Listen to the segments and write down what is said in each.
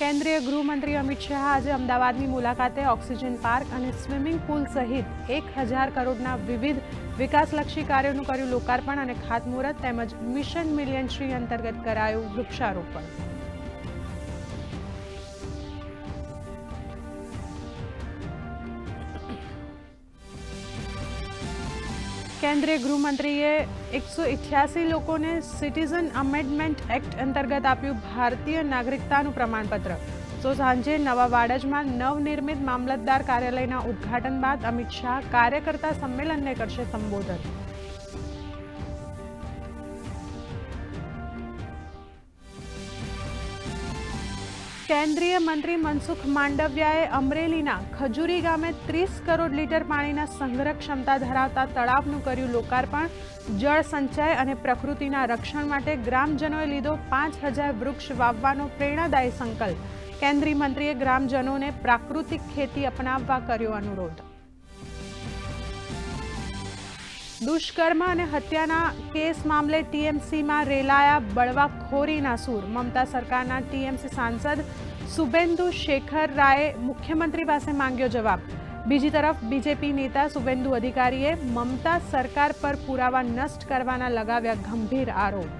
કેન્દ્રીય ગૃહમંત્રી અમિત શાહ આજે અમદાવાદની મુલાકાતે ઓક્સિજન પાર્ક અને સ્વિમિંગ પુલ સહિત એક હજાર કરોડના વિવિધ વિકાસલક્ષી કાર્યોનું કર્યું લોકાર્પણ અને ખાતમુહૂર્ત તેમજ મિશન મિલિયન શ્રી અંતર્ગત કરાયું વૃક્ષારોપણ. કેન્દ્રીય ગૃહમંત્રીએ એકસો ઇઠ્યાસી લોકોને સિટીઝન અમેન્ડમેન્ટ એક્ટ અંતર્ગત આપ્યું ભારતીય નાગરિકતાનું પ્રમાણપત્ર. તો સાંજે નવા વાડજમાં નવનિર્મિત મામલતદાર કાર્યાલયના ઉદ્ઘાટન બાદ અમિત શાહ કાર્યકર્તા સંમેલનને કરશે સંબોધન. કેન્દ્રીય મંત્રી મનસુખ માંડવિયાએ અમરેલીના ખજુરી ગામે ત્રીસ કરોડ લીટર પાણીના સંગ્રહ ક્ષમતા ધરાવતા તળાવનું કર્યું લોકાર્પણ. જળ સંચય અને પ્રકૃતિના રક્ષણ માટે ગ્રામજનોએ લીધો પાંચ હજાર વૃક્ષ વાવવાનો પ્રેરણાદાયી સંકલ્પ. કેન્દ્રીય મંત્રીએ ગ્રામજનોને પ્રાકૃતિક ખેતી અપનાવવા કર્યો અનુરોધ. દુષ્કર્મ અને હત્યાના કેસ મામલે ટીએમસીમાં રેલાયા બળવાખોરીના સૂર. મમતા સરકારના ટીએમસી સાંસદ સુબેન્દુ શેખર રાયે મુખ્યમંત્રી પાસે માંગ્યો જવાબ. બીજી તરફ બીજેપી નેતા સુબેન્દુ અધિકારીએ મમતા સરકાર પર પુરાવા નષ્ટ કરવાના લગાવ્યા ગંભીર આરોપ.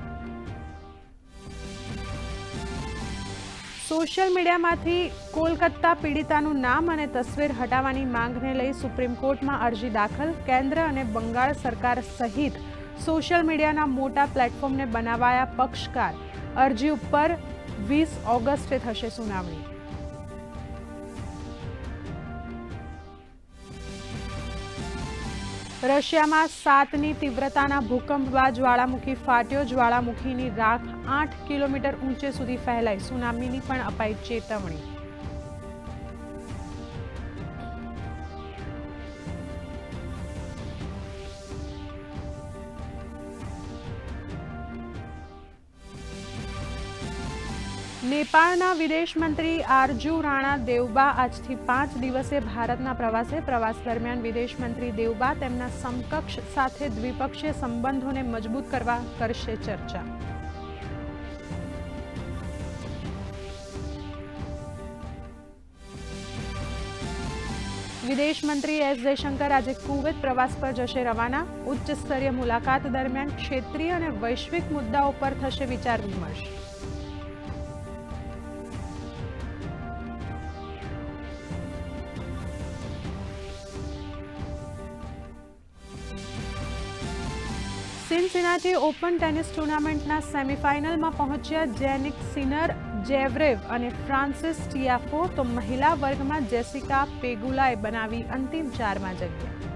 સોશિયલ મીડિયામાંથી કોલકાતા પીડિતાનું નામ અને તસવીર હટાવવાની માંગને લઈ સુપ્રીમ કોર્ટમાં અરજી દાખલ. કેન્દ્ર અને બંગાળ સરકાર સહિત સોશિયલ મીડિયાના મોટા પ્લેટફોર્મને બનાવાયા પક્ષકાર. અરજી ઉપર વીસ ઓગસ્ટે થશે સુનાવણી. રશિયામાં સાતની તીવ્રતાના ભૂકંપ બાદ જ્વાળામુખી ફાટ્યો. જ્વાળામુખીની રાખ આઠ કિલોમીટર ઊંચે સુધી ફેલાઈ. સુનામીની પણ અપાઈ ચેતવણી. નેપાળના વિદેશ મંત્રી આરજુ રાણા દેવબા આજથી પાંચ દિવસે ભારતના પ્રવાસે. પ્રવાસ દરમિયાન વિદેશ મંત્રી દેવબા તેમના સમકક્ષ સાથે દ્વિપક્ષીય સંબંધોને મજબૂત કરવા કરશે ચર્ચા. વિદેશ મંત્રી એસ જયશંકર આજે કુવેત પ્રવાસ પર જશે રવાના. ઉચ્ચ સ્તરીય મુલાકાત દરમિયાન ક્ષેત્રીય અને વૈશ્વિક મુદ્દાઓ પર થશે વિચાર વિમર્શ. સિનસિનાટી ઓપન ટેનિસ ટુર્નામેન્ટના સેમીફાઇનલમાં પહોંચ્યા જેનિક સિનર, જેવરેવ અને ફ્રાન્સિસ ટિયાફો તો મહિલા વર્ગમાં જેસિકા પેગુલાએ બનાવી અંતિમ ચારમાં જગ્યા.